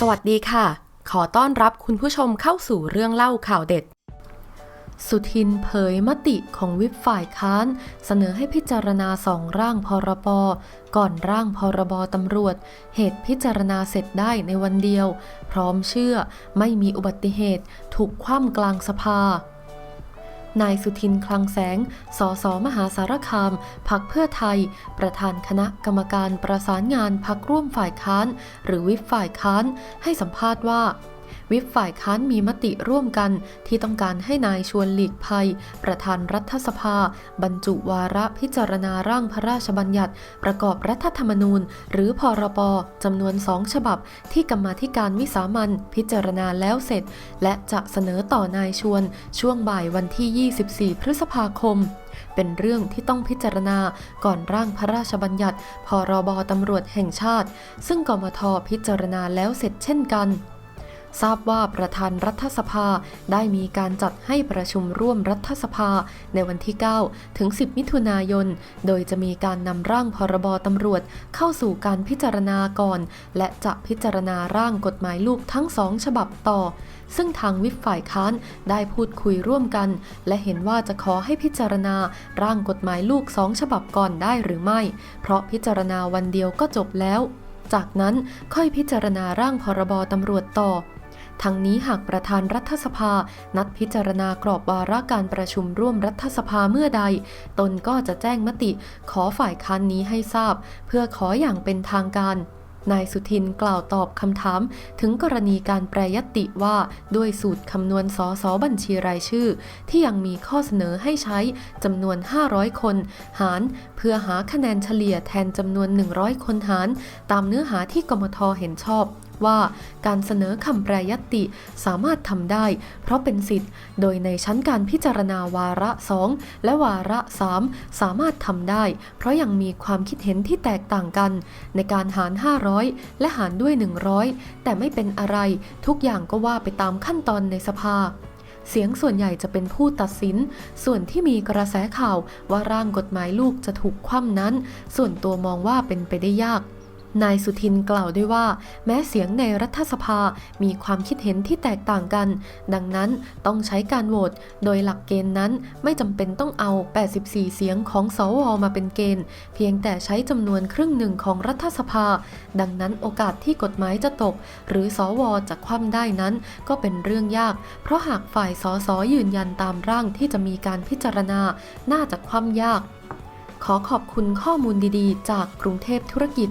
สวัสดีค่ะ ขอต้อนรับคุณผู้ชมเข้าสู่เรื่องเล่าข่าวเด็ด สุทินเผยมติของวิปฝ่ายค้าน เสนอให้พิจารณาสองร่างพรบก่อนร่างพรบตำรวจ เหตุพิจารณาเสร็จได้ในวันเดียว พร้อมเชื่อไม่มีอุบัติเหตุ ถูกคว่ำกลางสภา นายสุทินคลังแสง สสมหาสารคาม พักเพื่อไทย ประธานคณะกรรมการประสานงานพักร่วมฝ่ายค้าน หรือวิปฝ่ายค้าน ให้สัมภาษณ์ว่า วิปฝ่ายค้านมีมติร่วมกันที่ต้องการให้นายชวนหลีกภัย ประธานรัฐสภา บรรจุวาระพิจารณาร่างพระราชบัญญัติ ประกอบรัฐธรรมนูญ หรือพรบจำนวนสองฉบับ ที่กรรมาธิการวิสามันพิจารณาแล้วเสร็จ และจะเสนอต่อนายชวน ช่วงบ่ายวันที่ 24 พฤษภาคมเป็นเรื่องที่ต้องพิจารณาก่อนร่างพระราชบัญญัติ พรบตำรวจแห่งชาติ ซึ่งกมทพิจารณาแล้วเสร็จเช่นกัน ทราบว่าประธานรัฐสภาได้มีการจัดให้ประชุมร่วมรัฐสภาในวันที่ 9 ถึง 10 มิถุนายน โดยจะมีการนำร่างพรบตำรวจเข้าสู่การพิจารณาก่อน และจะพิจารณาร่างกฎหมายลูกทั้งสองฉบับต่อ ซึ่งทางวิปฝ่ายค้านได้พูดคุยร่วมกัน และเห็นว่าจะขอให้พิจารณาร่างกฎหมายลูกสองฉบับก่อนได้หรือไม่ เพราะพิจารณาวันเดียวก็จบแล้ว จากนั้นค่อยพิจารณาร่างพรบตำรวจต่อ ทั้งนี้หากประธานรัฐสภา นัดพิจารณากรอบวาระการประชุมร่วมรัฐสภาเมื่อใด ตนก็จะแจ้งมติขอฝ่ายค้านนี้ให้ทราบ เพื่อขออย่างเป็นทางการนายสุทินกล่าวตอบคำถามถึงกรณีการแปรยติว่าด้วยสูตรคำนวณสสบัญชีรายชื่อ ที่ยังมีข้อเสนอให้ใช้จำนวน 500 คน หาร เพื่อหาคะแนนเฉลี่ยแทนจำนวน 100 คนหาร ตามเนื้อหาที่กมทเห็นชอบ ว่าการเสนอคำแปรยติสามารถทำได้ เพราะเป็นสิทธิ์ โดยในชั้นการพิจารณาวาระ2และวาระ3สามารถทำได้ เพราะยังมีความคิดเห็นที่แตกต่างกัน ในการหาร 500 และหารด้วย 100 แต่ไม่เป็นอะไรทุกอย่างก็ว่าไปตามขั้นตอนในสภาเสียงส่วนใหญ่จะเป็นผู้ตัดสิน ส่วนที่มีกระแสข่าวว่าร่างกฎหมายลูกจะถูกคว่ำนั้น ส่วนตัวมองว่าเป็นไปได้ยาก นายสุทินกล่าวด้วยว่า แม้เสียงในรัฐสภามีความคิดเห็นที่แตกต่างกัน ดังนั้นต้องใช้การโหวตโดยหลักเกณฑ์นั้นไม่จำเป็นต้องเอา 84 เสียงของสวมาเป็นเกณฑ์ เพียงแต่ใช้จำนวนครึ่งหนึ่งของรัฐสภา ดังนั้นโอกาสที่กฎหมายจะตก หรือสวจะคว่ำได้นั้น ก็เป็นเรื่องยาก เพราะหากฝ่ายสสยืนยันตามร่างที่จะมีการพิจารณา น่าจะคว่ำยาก ขอขอบคุณข้อมูลดีๆ จากกรุงเทพธุรกิจ